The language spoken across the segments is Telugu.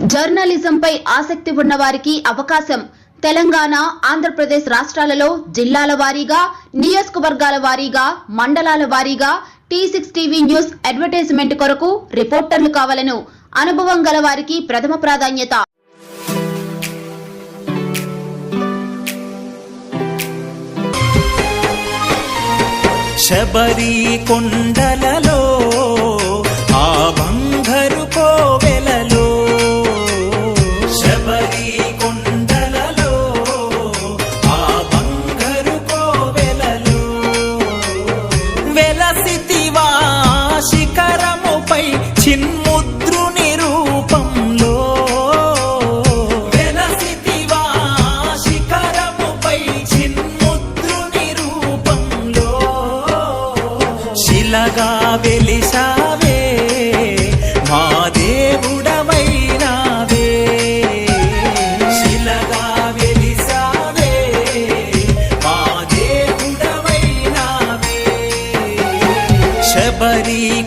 జర్నలిజంపై ఆసక్తి ఉన్న వారికి అవకాశం. తెలంగాణ ఆంధ్రప్రదేశ్ రాష్ట్రాలలో జిల్లాల వారీగా నియోజకవర్గాల వారీగా మండలాల వారీగా T six TV news advertisement కొరకు రిపోర్టర్లు కావాలను. అనుభవం గల వారికి ప్రథమ ప్రాధాన్యత. శబరి కొండలలో శబరి కొండలలో ఆ బంగారు కోవెలలో. వెలసితివా శిఖరముపై చిన్ముద్రుని రూపంలో. వెలసితివా శిఖరముపై చిన్ముద్రుని రూపంలో. శిలగా వెలిసావే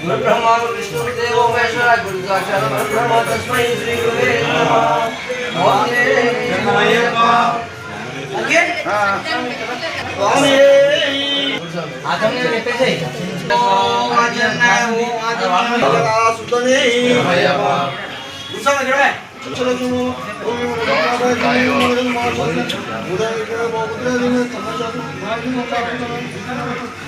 गुरु ब्रह्मा गुरु विष्णु देवो महेश्वरा गुरु साक्षात परब्रह्म तस्मै श्री गुरुवे नमः ओम नमः ओके ओम आदम ने लेते से ओम आदम ने ओ आदम ने लगा सुतने गुरुसा ने जोड़ा चलो उदय के बहुत दिन तमाशा तो भाई को काफी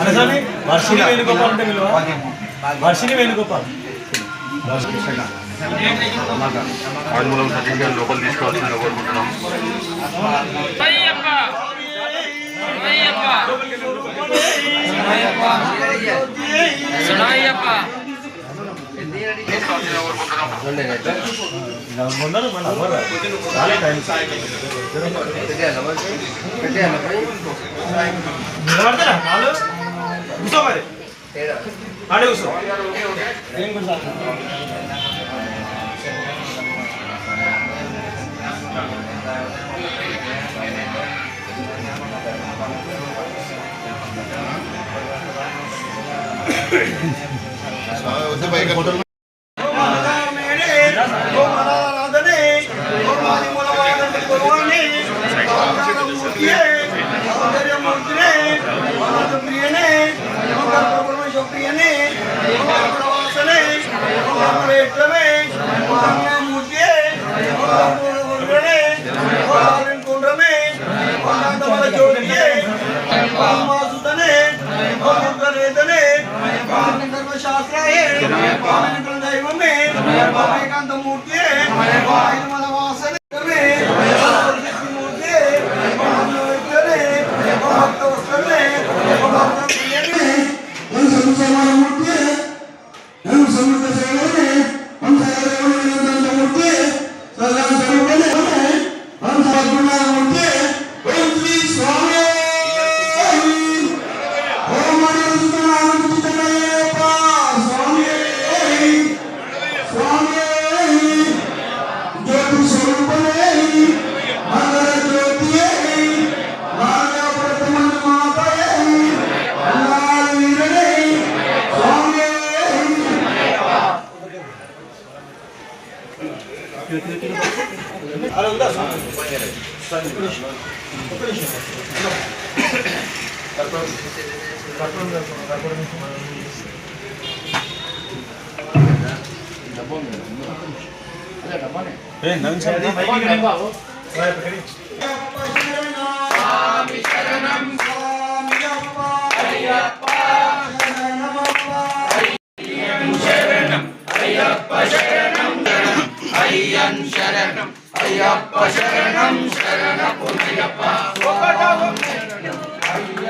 అనసాని వర్షిని వేణుగోపాల్ అంటే విలువ వర్షిని వేణుగోపాల్ సర్టిఫికేట్ లోపల తీసుకోవాల్సిందిగా కోరుకుంటున్నాం కూర్చో మరి అడే కూర్చో ఏం प्रथमे ज्योतिये वासुतने कर्वेदने कर्मशास्त्राये दैवमे एकांत मूर्तिये స్వామి శరణం స్వామియప్ప అయ్యప్ప ஐயன் சரணம் ஐயப்ப சரணம் சரண புனியப்பா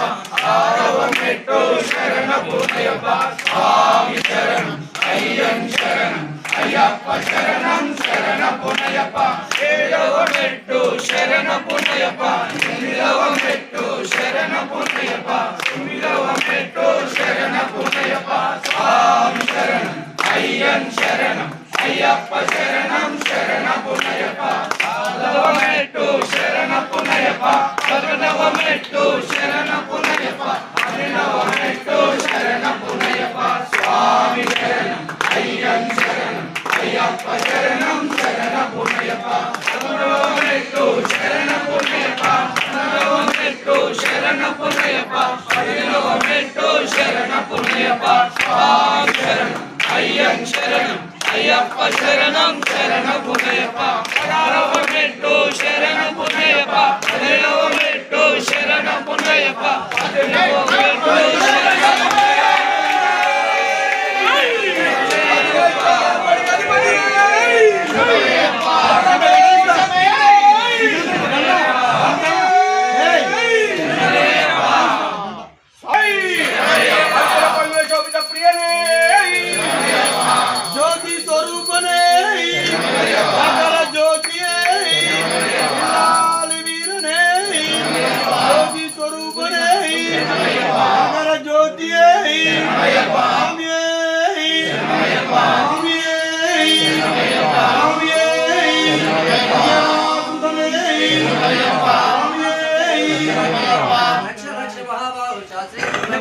కాళ్ళు కూర్చో మరి ఆడే కూర్చో ఏం కూర్చో శాస్త్రమూర్తి ఏ నవీన్ సార్ జ్యోతి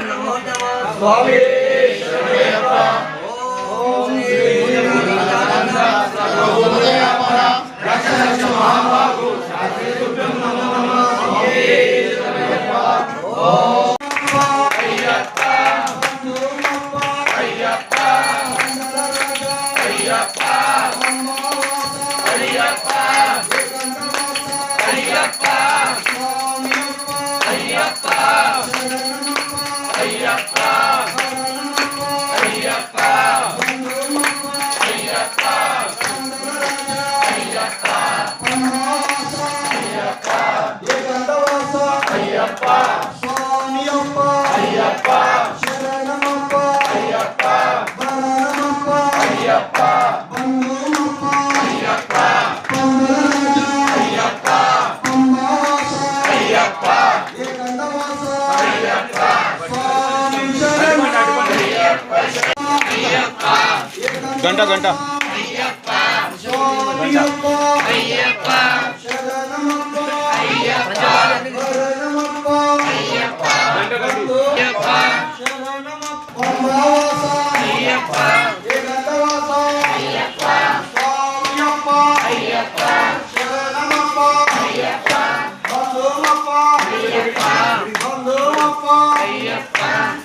ನಮೋ ನಮಃ ಸ್ವಾಮಿ ಶರಣಯ್ಯಪ್ಪ ಓಂ ಶ್ರೀ ಗುರುನಾಥ ಸರ್ವೋದಯ ಪರ ರಕ್ಷ ರಕ್ಷ ಮಹಾಮ ఓం ಗಂಟ ಗಂಟ ಬಂಧನಪ್ಪ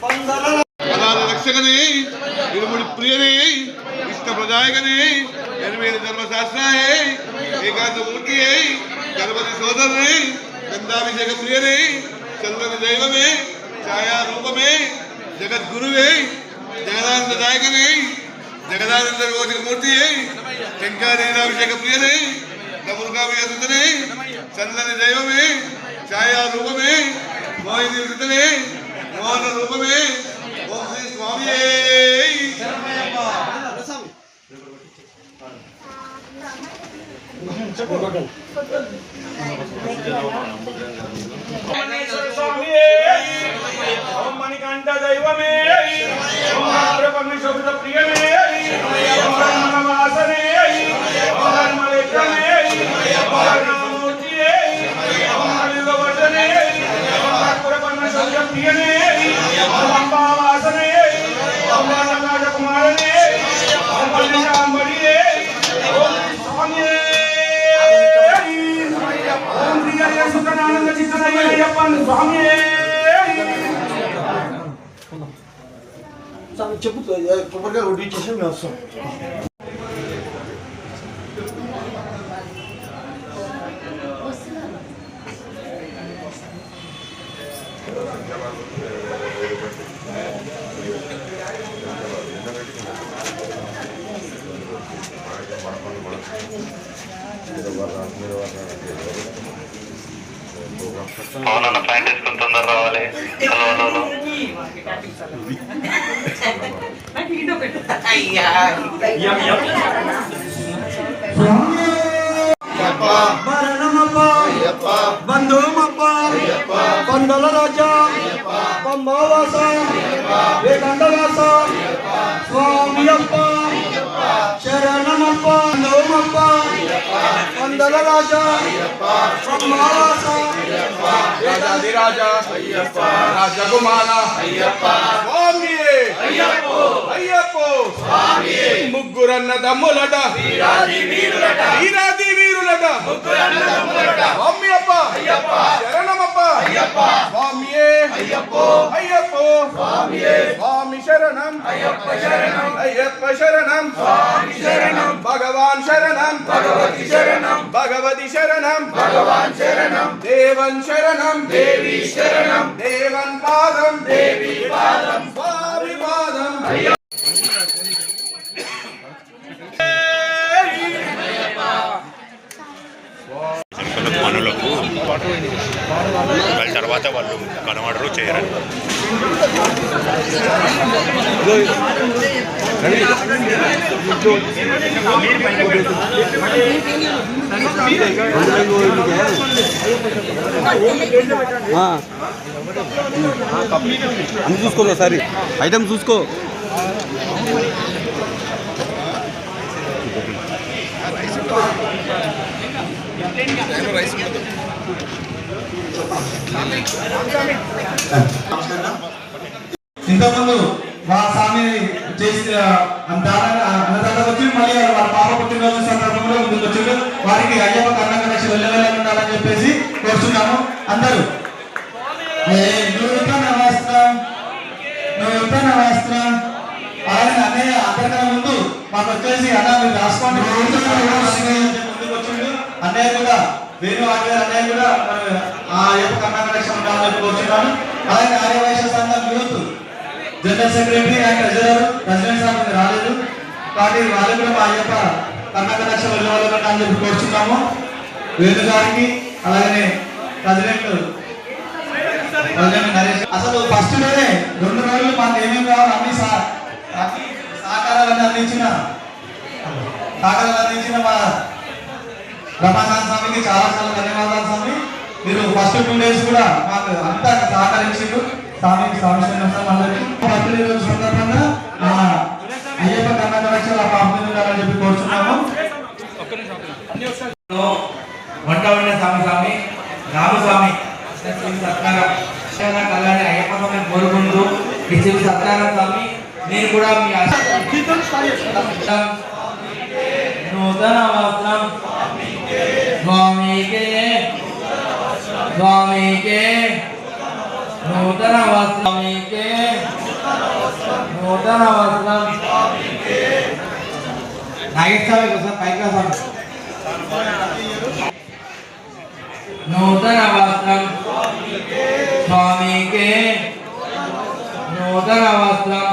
ಬಂಧನಪ್ಪ రక్షకనే ఇరుముడి ప్రియనే ఇష్ట ప్రదాయకనే ఎనిమిది ధర్మశాస్త్రాయే ఏకాంత మూర్తియే గణపతి సోదరునే గంధాభిషేక ప్రియనే చంద్రుని దైవమే ఛాయారూపమే జగద్గురువే జగదానందదాయకనే జగదానంద గోచర మూర్తియే శంకరీనాభిషేక ప్రియనే నములుకాభిషేకనే చంద్రుని దైవమే ఛాయారూపమే మోహిని వృతనే మోహన రూపమే ఓం శ్రీ స్వామియే మణికంఠ దైవమే ఓం ఆగ్రపన్న శోభిత ప్రియమే 걸리자 머리에 చెప్పుతో తొందరగా ఉడిచేసి మేము వస్తాం అవునన్న ప్యాంట్ వేసుకుని తొందర రావాలి హలో హలో హలో మరణమప్ప బంధుమప్ప కొండల రాజా పంబావాస వేకండవాస స్వామి అప్ప శరణమప్ప బంధుమప్ప కొండల రాజా పంబావాస రాజాదిరాజా అయ్యప్ప రాజకుమార అయ్యప్ప స్వామి అయ్యప్ప అయ్యప్ప స్వామి ముగ్గురన్న దమ్ములట వీరాది వీరులట వీరాది వీరులట ముగ్గురన్న దమ్ములట స్వామి అప్ప అయ్యప్ప శరణమప్ప అయ్యప్ప స్వామి అయ్యప్ప అయ్యప్ప స్వామి స్వామి శరణం అయ్యప్ప శరణం అయ్యప్ప శరణం స్వామి శరణం భగవాన్ శరణం భగవతి శరణం భగవతి శరణం భగవాన్ శరణం దేవన్ కనబడరు అన్ని చూసుకో ఒకసారి. ఐటమ్ చూసుకో. రైస్ రైస్ ఇంతకుముందు మా స్వామి చేసి అన్నదాత వచ్చి మళ్ళీ వాళ్ళ పాప పుట్టినరోజు సందర్భంలో ముందుకు వచ్చి వారికి అయ్యప్ప కర్ణాక లక్ష వెళ్ళవేళ ఉండాలని చెప్పేసి కోరుతున్నాము అందరూ నూతన వస్త్రం నూతన వస్త్రం. అలాగే అన్నయ్య అందరికన్నా ముందు మాకు వచ్చేసి అన్న మీరు రాసుకోండి. ముందుకు వచ్చిండు అన్నయ్య కూడా వేణు ఆచార్య అన్నయ్య కూడా మరి ఆ యొక్క కర్ణాక లక్ష ఉండాలని చెప్పి అలాగే ఆర్యవైశ్య సంఘం youth general secretary and treasurer president sir మీరు రాలేదు. కాబట్టి వాళ్ళు కూడా మా యొక్క కర్ణాటక లక్ష వెళ్ళవాలని అని చెప్పి కోరుచున్నాము వేణు గారికి అలాగే ప్రెసిడెంట్ అసలు ఫస్ట్ డేనే రెండు రోజులు మాకు ఏమేమి కావాలి అన్ని సా- సహకారాలన్నీ అందించిన సహకారాలు అందించిన మా రమాకాంత్ స్వామికి చాలా చాలా ధన్యవాదాలు స్వామి. మీరు ఫస్ట్ టూ డేస్ కూడా మాకు అంతా సహకరించారు స్వామికి స్వామి అందరికీ. బర్త్డే రోజు సందర్భంగా మా అయ్యప్ప కర్ణాటక లక్షల పంపిణీ చెప్పి కోరుచున్నాము. వంట వండిన స్వామి స్వామి. రామస్వామి శిక్షణ కళ్యాణి అయ్యప్ప స్వామి కోరుకుంటూ శ్రీ సత్కారం స్వామి నేను కూడా మీ నూతన వస్త్రం. స్వామికే స్వామికే నూతన వస్త్రమికే నూతన వస్త్రం నాగేశ్వరి కోసం పైకి స్వామి నూతన వస్త్రం స్వామికే నూతన వస్త్రం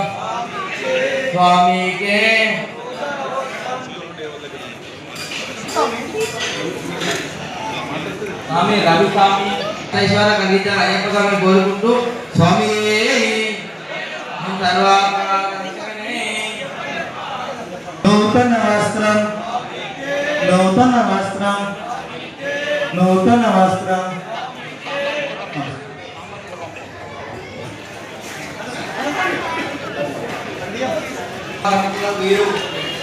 స్వామికే స్వామి రవి స్వామి ఐశ్వర కలిగించిన అయ్యప్ప స్వామిని కోరుకుంటూ స్వామి తర్వాత నూతన వస్త్రం నూతన వస్త్రం నూతన వస్త్రం మీరు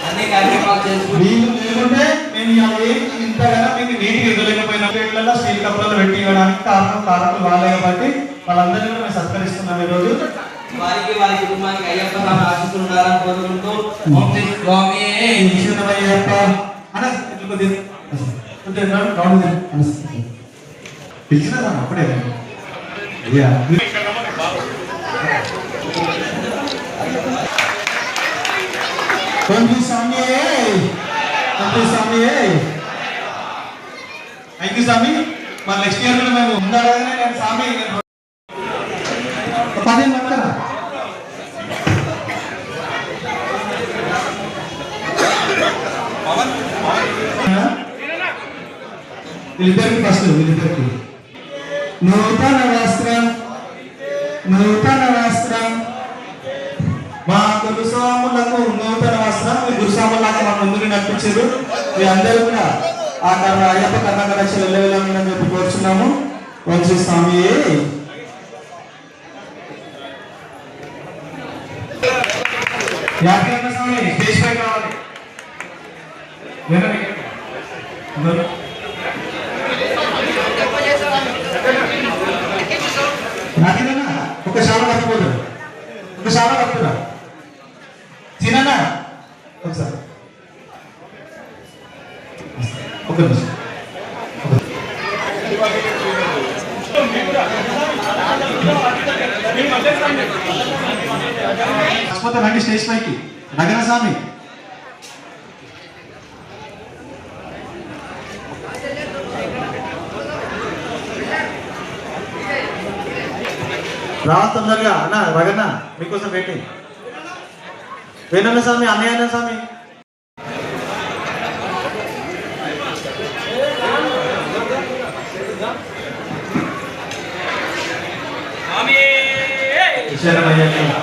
అన్ని కార్యక్రమాలు చేసుకుంటూ వీళ్ళు లేకుంటే మేము ఇవాళ ఏం ఇంతగానో మీకు నీటికి ఇవ్వలేకపోయినా వీళ్ళలో స్టీల్ కప్పులలో పెట్టి ఇవ్వడానికి కారణం కారణం వాళ్ళే కాబట్టి వాళ్ళందరినీ కూడా మేము సత్కరిస్తున్నాం ఈరోజు వారికి వారి కుటుంబానికి అయ్యప్ప స్వామి ఆశీస్సులు ఉండాలని కోరుకుంటూ ఓం శ్రీ స్వామి ఈశ్వరమయ్యప్ప అన్న ఇట్లా కొద్దిగా కొద్దిగా రౌండ్ తిరుగు. పిలిచినా అప్పుడే అయ్యా తండ్రి స్వామి తండ్రి స్వామి థ్యాంక్ యూ స్వామి మా నెక్స్ట్ ఇయర్లో మేము ఉండాలని నేను స్వామి పదిహేను పడతారా వీళ్ళిద్దరికి ఫస్ట్ వీళ్ళిద్దరికి. నూతన వస్త్రం నూతన వస్త్రం. మా గురుస్వాములకు నూతన వస్త్రం మీ గురుస్వాములాగా మా ముందుకు నడిపించారు. మీ అందరూ కూడా ఆ కర్ణ అయ్యప్ప కర్ణాక రక్ష వెళ్ళవెళ్ళమని చెప్పి కోరుచున్నాము. వంశీ స్వామి. స్వామి? స్టేజ్ పై కావాలి అందరూ. రండి స్టేజ్ పైకి. నగరస్వామి రా తొందరగా అన్న రగన్న మీకోసం వెయిటింగ్. వేణన్న స్వామి అన్నయ్య స్వామి. Chairman